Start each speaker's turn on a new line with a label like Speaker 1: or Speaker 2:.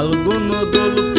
Speaker 1: ফাল্গুন দোল